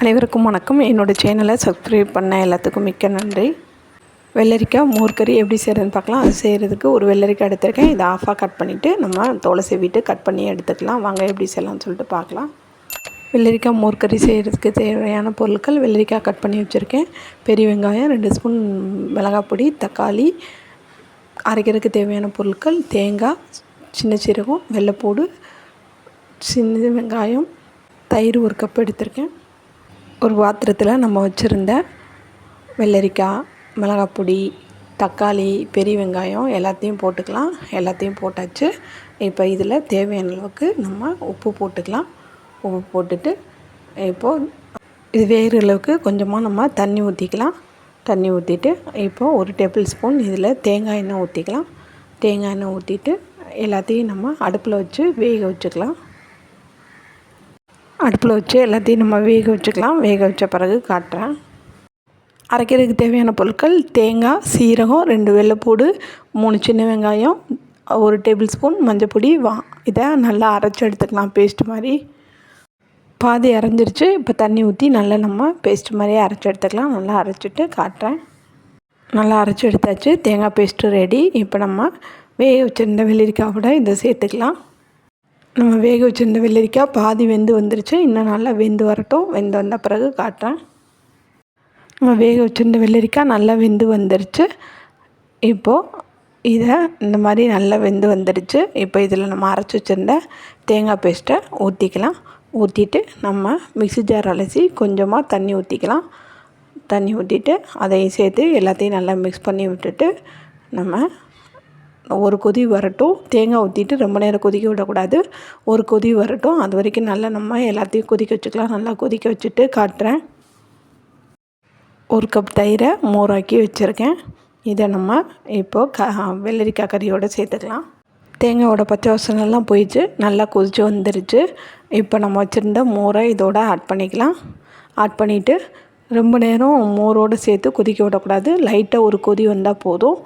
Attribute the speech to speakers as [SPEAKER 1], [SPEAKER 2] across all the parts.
[SPEAKER 1] அனைவருக்கும் வணக்கம். என்னோடய சேனலை சப்ஸ்கிரைப் பண்ண எல்லாத்துக்கும் மிக்க நன்றி. வெள்ளரிக்காய் மோர்கறி எப்படி செய்கிறதுன்னு பார்க்கலாம். அது செய்கிறதுக்கு ஒரு வெள்ளரிக்காய் எடுத்திருக்கேன். இதை ஆஃபாக கட் பண்ணிவிட்டு நம்ம தோலை செவிட்டு கட் பண்ணி எடுத்துக்கலாம். வாங்க எப்படி செய்யலாம்னு சொல்லிட்டு பார்க்கலாம். வெள்ளரிக்காய் மோர்கறி செய்கிறதுக்கு தேவையான பொருட்கள் வெள்ளரிக்காய் கட் பண்ணி வச்சுருக்கேன். பெரிய வெங்காயம் ரெண்டு ஸ்பூன் மிளகாய் பொடி தக்காளி அரைக்கிறதுக்கு தேவையான பொருட்கள் தேங்காய் சின்ன சீரகம் வெள்ளைப்பூடு சின்ன வெங்காயம் தயிர் ஒரு கப் எடுத்திருக்கேன். ஒரு பாத்திரத்தில் நம்ம வச்சுருந்த வெள்ளரிக்காய் மிளகாய் பொடி தக்காளி பெரிய வெங்காயம் எல்லாத்தையும் போட்டுக்கலாம். எல்லாத்தையும் போட்டாச்சு. இப்போ இதில் தேவையான அளவுக்கு நம்ம உப்பு போட்டுக்கலாம். உப்பு போட்டுட்டு இப்போது இது வேறு அளவுக்கு கொஞ்சமாக நம்ம தண்ணி ஊற்றிக்கலாம் தண்ணி ஊற்றிட்டு இப்போது ஒரு டேபிள் ஸ்பூன் இதில் தேங்காய் எண்ணெய் ஊற்றிக்கலாம் தேங்காய் எண்ணெய் ஊற்றிட்டு எல்லாத்தையும் நம்ம அடுப்பில் வச்சு வேக வச்சுக்கலாம். அடுப்பில் வச்சு எல்லாத்தையும் நம்ம வேக வச்சுக்கலாம். வேக வச்ச பிறகு காட்டுறேன். அரைக்கிறதுக்கு தேவையான பொருட்கள் தேங்காய் சீரகம் ரெண்டு வெள்ளைப்பூடு மூணு சின்ன வெங்காயம் ஒரு டேபிள் ஸ்பூன் மஞ்சள் வா இதை நல்லா அரைச்சி எடுத்துக்கலாம் பேஸ்ட் மாதிரி. பாதி அரைஞ்சிருச்சு. இப்போ தண்ணி ஊற்றி நல்லா நம்ம பேஸ்ட் மாதிரியே அரைச்சி எடுத்துக்கலாம். நல்லா அரைச்சிட்டு காட்டுறேன். நல்லா அரைச்சி எடுத்தாச்சு. தேங்காய் பேஸ்ட்டு ரெடி. இப்போ நம்ம வேக வச்சுருந்த வெள்ளரிக்காய் கூட இதை சேர்த்துக்கலாம். நம்ம வேக வச்சுருந்த வெள்ளரிக்காய் பாதி வெந்து வந்துருச்சு. இன்னும் நல்லா வெந்து வரட்டும். வெந்து வந்த பிறகு காட்டுறேன். நம்ம வேக வச்சுருந்த வெள்ளரிக்காய் நல்லா வெந்து வந்துருச்சு. இப்போது இதை இந்த மாதிரி நல்லா வெந்து வந்துடுச்சு இப்போ இதில் நம்ம அரைச்சி வச்சுருந்த தேங்காய் பேஸ்ட்டை ஊற்றிக்கலாம் ஊற்றிட்டு நம்ம மிக்சி ஜார் அலசி கொஞ்சமாக தண்ணி ஊற்றிக்கலாம் தண்ணி ஊற்றிட்டு அதையும் சேர்த்து எல்லாத்தையும் நல்லா மிக்ஸ் பண்ணி விட்டுட்டு நம்ம ஒரு கொதி வரட்டும். தேங்காய் ஊற்றிட்டு ரொம்ப நேரம் கொதிக்க விடக்கூடாது. ஒரு கொதி வரட்டும். அது வரைக்கும் நல்லா நம்ம எல்லாத்தையும் கொதிக்க வச்சுக்கலாம். நல்லா கொதிக்க வச்சுட்டு காட்டுறேன். ஒரு கப் தயிரை மோராக்கி வச்சுருக்கேன். இதை நம்ம இப்போது க வெள்ளரிக்காய் கறியோடு சேர்த்துக்கலாம். தேங்காயோட பச்சை வாசனெல்லாம் போயிடுச்சு. நல்லா கொதித்து வந்துருச்சு. இப்போ நம்ம வச்சுருந்த மோரை இதோட ஆட் பண்ணிக்கலாம். ஆட் பண்ணிவிட்டு ரொம்ப நேரம் மோரோடு சேர்த்து கொதிக்க விடக்கூடாது. லைட்டாக ஒரு கொதி வந்தால் போதும்.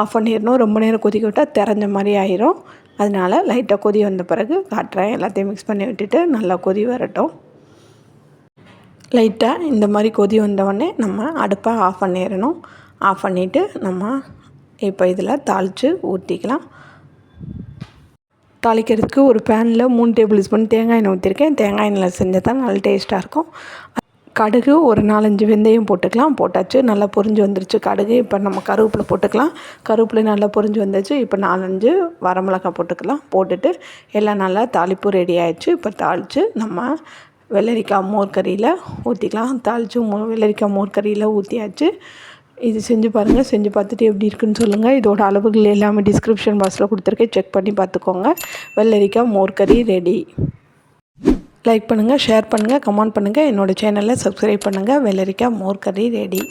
[SPEAKER 1] ஆஃப் பண்ணிடணும் ரொம்ப நேரம் கொதிக்க விட்டால் திறஞ்ச மாதிரி ஆயிரும். அதனால் லைட்டாக கொதி வந்த பிறகு காட்டுறேன். எல்லாத்தையும் மிக்ஸ் பண்ணி விட்டுட்டு நல்லா கொதி வரட்டும். லைட்டாக இந்த மாதிரி கொதி வந்தவுடனே நம்ம அடுப்பை ஆஃப் பண்ணிடணும் ஆஃப் பண்ணிவிட்டு நம்ம இப்போ இதில் தாளித்து ஊற்றிக்கலாம் தாளிக்கிறதுக்கு ஒரு பேனில் மூணு டேபிள் ஸ்பூன் தேங்காய் எண்ணெய் ஊற்றிருக்கேன் தேங்காய் எண்ணெயில் செஞ்சால் தான் நல்ல டேஸ்ட்டாக இருக்கும். கடுகு ஒரு நாலஞ்சு வெந்தயம் போட்டுக்கலாம். போட்டாச்சு நல்லா பொரிஞ்சு வந்துருச்சு. கடுகு இப்போ நம்ம கருவேப்பிலை போட்டுக்கலாம். கருவேப்பிலை நல்லா பொரிஞ்சு வந்துச்சு. இப்போ நாலஞ்சு வரமிளகாய் போட்டுக்கலாம். போட்டுட்டு எல்லாம் நல்லா தாளிப்பு ரெடி ஆயிடுச்சு. இப்போ தாளித்து நம்ம வெள்ளரிக்காய் மோர்கறியில் ஊற்றிக்கலாம் தாளித்து மோ வெள்ளரிக்காய் மோர்கறியில் ஊற்றியாச்சு இது செஞ்சு பாருங்கள் செஞ்சு பார்த்துட்டு எப்படி இருக்குன்னு சொல்லுங்கள் இதோட அளவுகள் எல்லாமே டிஸ்கிரிப்ஷன் பாக்ஸில் கொடுத்துருக்கேன். செக் பண்ணி பார்த்துக்கோங்க. வெள்ளரிக்காய் மோர்கறி ரெடி லைக் பண்ணுங்கள் ஷேர் பண்ணுங்கள் கமெண்ட் பண்ணுங்கள் என்னோடய சேனலை சப்ஸ்கிரைப் பண்ணுங்கள் வெள்ளரிக்காய் மோர் கறி ரெடி